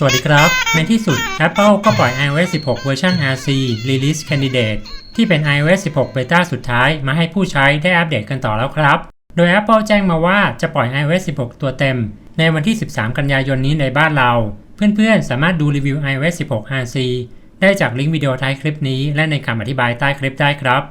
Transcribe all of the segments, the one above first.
สวัสดีครับ ในที่สุด Apple ก็ปล่อย iOS 16 เวอร์ชัน RC Release Candidate ที่เป็น iOS 16 Beta สุดท้ายมาให้ผู้ใช้ได้อัปเดตกันต่อแล้วครับ โดย Apple แจ้งมาว่าจะปล่อย iOS 16 ตัวเต็ม ในวันที่ 13 กันยายนนี้ในบ้านเรา เพื่อนๆ สามารถดูรีวิว iOS 16 RC ได้จากลิงก์วิดีโอท้ายคลิปนี้และในคำอธิบายใต้คลิปได้ครับ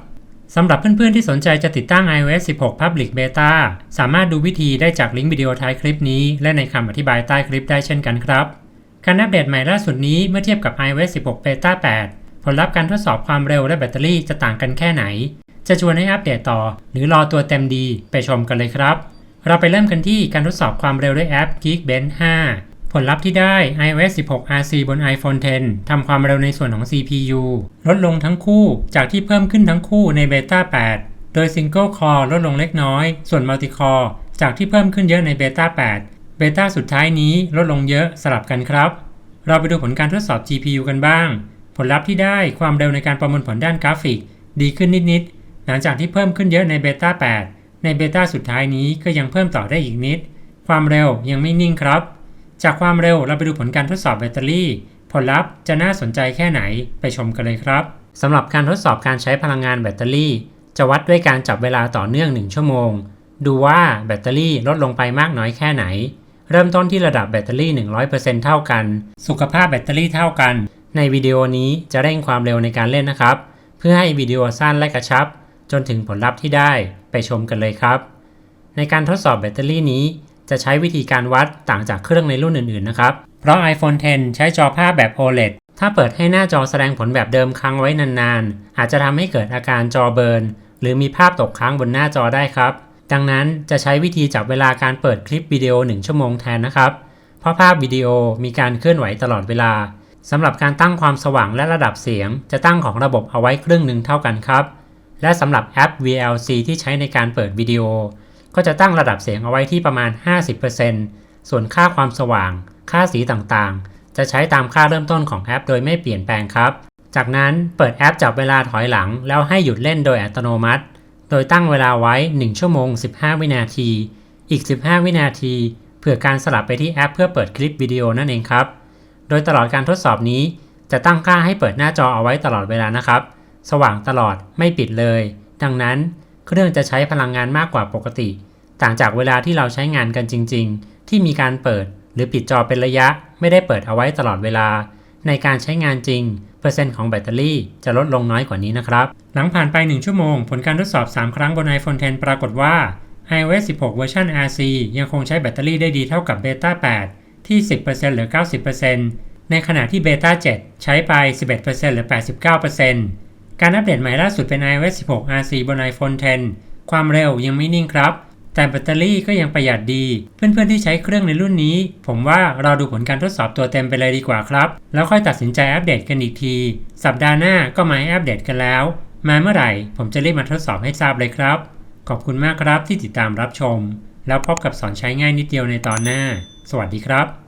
สำหรับเพื่อนๆที่สนใจจะติดตั้ง iOS 16 Public Beta สามารถดูวิธีได้จากลิงก์วิดีโอท้ายคลิปนี้ และในคำอธิบายใต้คลิปได้เช่นกันครับ การอัปเดตใหม่ล่าสุดนี้เมื่อเทียบกับ iOS 16 Beta 8 ผลลัพธ์การทดสอบความเร็วและแบตเตอรี่จะต่างกันแค่ไหน จะชวนให้อัปเดตต่อ หรือรอตัวเต็มดีไปชมกันเลยครับ เราไปเริ่มกันที่การทดสอบความเร็วด้วยแอป Geekbench 5 ผลลัพธ์ที่ได้ iOS 16 RC บน iPhone 10 ทำความเร็วในส่วนของ CPU ลดลงทั้งคู่จากที่เพิ่มขึ้นทั้งคู่ใน Beta 8 โดย Single Core ลดลงเล็กน้อย ส่วน Multi Core จากที่เพิ่มขึ้นเยอะใน Beta 8 Beta สุดท้ายนี้ลดลงเยอะสลับกันครับ เราไปดูผลการทดสอบ GPU กันบ้าง ผลลัพธ์ที่ได้ความเร็วในการประมวลผลด้านกราฟิก ดีขึ้นนิดๆ หลังจากที่เพิ่มขึ้นเยอะใน Beta 8ในเบต้าสุดท้ายนี้ก็ยังเพิ่มต่อได้อีกนิด ความเร็วยังไม่นิ่งครับ จากความเร็วเราไปดูผลการทดสอบแบตเตอรี่ ผลลัพธ์จะน่าสนใจแค่ไหนไปชมกันเลยครับสำหรับการทดสอบการใช้พลังงานแบตเตอรี่ จะวัดด้วยการจับเวลาต่อเนื่อง 1 ชั่วโมง ดูว่าแบตเตอรี่ลดลงไปมากน้อยแค่ไหน เริ่มต้นที่ระดับแบตเตอรี่ 100%เท่ากัน สุขภาพแบตเตอรี่เท่ากัน ในวิดีโอนี้จะเร่งความเร็วในการเล่นนะครับ เพื่อให้วิดีโอสั้นและกระชับ จนถึงผลลัพธ์ที่ได้ไปชมกันเลยครับ ในการทดสอบแบตเตอรี่นี้ จะใช้วิธีการวัดต่างจากเครื่องในรุ่นอื่นๆนะครับ เพราะ iPhone 10 ใช้จอภาพแบบ OLED ถ้าเปิดให้หน้าจอแสดงผลแบบเดิมค้างไว้นานๆ อาจจะทำให้เกิดอาการจอเบิร์นหรือมีภาพตกค้างบนหน้าจอได้ครับ ดังนั้นจะใช้วิธีจับเวลาการเปิดคลิปวิดีโอ 1 ชั่วโมงแทนนะครับ เพราะภาพวิดีโอมีการเคลื่อนไหวตลอดเวลาสำหรับการตั้งความสว่างและระดับเสียง จะตั้งของระบบเอาไว้ครึ่งหนึ่งเท่ากันครับ และสำหรับแอป VLC ที่ใช้ในการเปิดวิดีโอ ก็จะตั้งระดับเสียงเอาไว้ที่ประมาณ 50%ส่วนค่าความสว่าง ค่าสีต่างๆ จะใช้ตามค่าเริ่มต้นของแอป โดยไม่เปลี่ยนแปลงครับ จากนั้นเปิดแอปจับเวลาถอยหลัง แล้วให้หยุดเล่นโดยอัตโนมัติ โดยตั้งเวลาไว้ 1 ชั่วโมง 15 วินาที อีก 15 วินาที เพื่อการสลับไปที่แอปเพื่อเปิดคลิปวิดีโอนั่นเองครับ โดยตลอดการทดสอบนี้ จะตั้งค่าให้เปิดหน้าจอเอาไว้ตลอดเวลานะครับ สว่างตลอดไม่ปิดเลย ดังนั้นเครื่องจะใช้พลังงานมากกว่าปกติ ต่างจากเวลาที่เราใช้งานกันจริง ๆ ที่มีการเปิด หรือปิดจอเป็นระยะ ไม่ได้เปิดเอาไว้ตลอดเวลา ในการใช้งานจริง เปอร์เซ็นต์ของแบตเตอรี่จะลดลงน้อยกว่านี้นะครับ หลังผ่านไป 1 ชั่วโมง ผลการทดสอบ 3 ครั้งบน iPhone 10 ปรากฏว่า iOS 16 เวอร์ชัน RC ยังคงใช้แบตเตอรี่ได้ดีเท่ากับ Beta 8ที่ 10%หรือ 90%ในขณะที่ Beta 7ใช้ไป 11%หรือ 89%การอัปเดตใหม่ล่าสุดเป็น iOS 16 RC บน iPhone 10 ความเร็วยังไม่นิ่งครับ แต่แบตเตอรี่ก็ยังประหยัดดี เพื่อนๆที่ใช้เครื่องในรุ่นนี้ ผมว่าเราดูผลการทดสอบตัวเต็มไปเลยดีกว่าครับ แล้วค่อยตัดสินใจอัปเดตกันอีกที สัปดาห์หน้าก็มาให้อัปเดตกันแล้ว มาเมื่อไหร่ ผมจะรีบมาทดสอบให้ทราบเลยครับ ขอบคุณมากครับที่ติดตามรับชม แล้วพบกับสอนใช้ง่ายนิดเดียวในตอนหน้า สวัสดีครับ